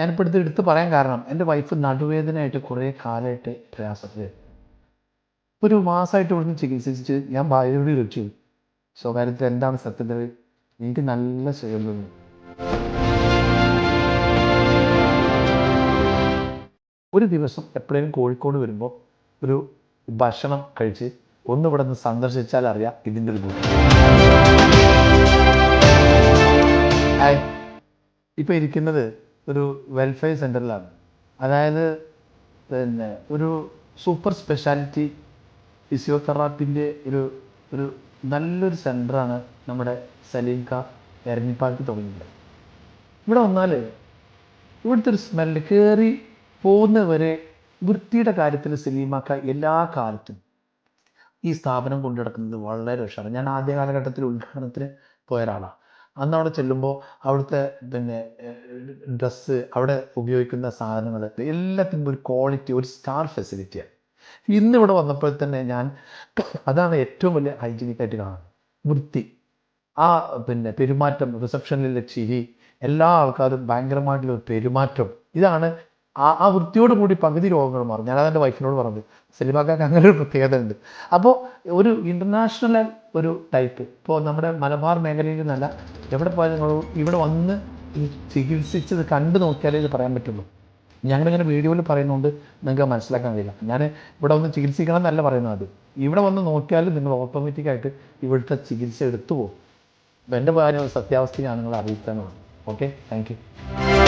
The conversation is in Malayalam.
ഞാനിപ്പോൾ എടുത്ത് എടുത്ത് പറയാൻ കാരണം എന്റെ വൈഫ് നടുവേദനയായിട്ട് കുറേ കാലമായിട്ട് പ്രയാസത്തിൽ ഒരു മാസമായിട്ട് ഇവിടുന്ന് ചികിത്സിച്ച് ഞാൻ ഭാര്യയോട് ചോദിച്ചു സ്വകാര്യത്തിൽ എന്താണ് സത്യത്തിൽ എനിക്ക് നല്ല തോന്നി ഒരു ദിവസം എപ്പോഴേലും കോഴിക്കോട് വരുമ്പോൾ ഒരു ഭക്ഷണം കഴിച്ച് ഒന്ന് ഇവിടെ നിന്ന് സന്ദർശിച്ചാൽ അറിയാം ഇതിന്റെ ഒരു ബുദ്ധി. ഇപ്പം ഇരിക്കുന്നത് ഒരു വെൽഫെയർ സെന്ററിലാണ് അതായത് പിന്നെ ഒരു സൂപ്പർ സ്പെഷ്യാലിറ്റി ഫിസിയോതെറാപ്പിന്റെ ഒരു ഒരു നല്ലൊരു സെന്ററാണ് നമ്മുടെ സലീംക എരഞ്ഞിപ്പാലത്ത് തുടങ്ങിയത്. ഇവിടെ വന്നാൽ ഇവിടുത്തെ ഒരു സ്മെല്ല് കയറി പോകുന്നവരെ വൃത്തിയുടെ കാര്യത്തിൽ സലീമാക്ക എല്ലാ കാലത്തും ഈ സ്ഥാപനം കൊണ്ടു നടക്കുന്നത് വളരെ ഉഷാറാണ് ഞാൻ ആദ്യ കാലഘട്ടത്തിൽ ഉദ്ഘാടനത്തിന് പോയ ഒരാളാണ്. അന്ന് അവിടെ ചെല്ലുമ്പോൾ അവിടുത്തെ പിന്നെ ഡ്രസ്സ് അവിടെ ഉപയോഗിക്കുന്ന സാധനങ്ങൾ എല്ലാത്തിനും ഒരു ക്വാളിറ്റി ഒരു സ്റ്റാർ ഫെസിലിറ്റിയാണ് ഇന്നിവിടെ വന്നപ്പോൾ തന്നെ ഞാൻ അതാണ് ഏറ്റവും വലിയ ഹൈജീനിക് ആയിട്ട് കാണുന്നത്. വൃത്തി. ആ പിന്നെ പെരുമാറ്റം റിസപ്ഷനിലെ ചിരി എല്ലാ ആൾക്കാരും ഭയങ്കരമായിട്ടുള്ള പെരുമാറ്റം. ഇതാണ് ആ ആ വൃത്തിയോട് കൂടി പകുതി രോഗങ്ങൾ മാറും. ഞാനത് എന്റെ വൈഫിനോട് പറഞ്ഞു സിനിമാക്കാർക്ക് അങ്ങനെ ഒരു പ്രത്യേകത ഉണ്ട് അപ്പോൾ ഒരു ഇന്റർനാഷണൽ ഒരു ടൈപ്പ് ഇപ്പോൾ നമ്മുടെ മലബാർ മേഖലയിൽ നിന്നല്ല എവിടെ പോയാലും നിങ്ങൾ ഇവിടെ വന്ന് ചികിത്സിച്ചത് കണ്ടു നോക്കിയാലേ ഇത് പറയാൻ പറ്റുള്ളൂ. ഞങ്ങളിങ്ങനെ വീഡിയോയിൽ പറയുന്നതുകൊണ്ട് നിങ്ങൾക്ക് മനസ്സിലാക്കാൻ കഴിയില്ല. ഞാൻ ഇവിടെ വന്ന് ചികിത്സിക്കണം എന്നല്ല പറയുന്നത് അത്. ഇവിടെ വന്ന് നോക്കിയാലും നിങ്ങൾ ഓട്ടോമാറ്റിക്കായിട്ട് ഇവിടുത്തെ ചികിത്സ എടുത്തു പോകും. എന്റെ കാര്യം സത്യാവസ്ഥയാണ് നിങ്ങൾ അറിയിക്കാനുള്ളത് ഓക്കെ താങ്ക് യു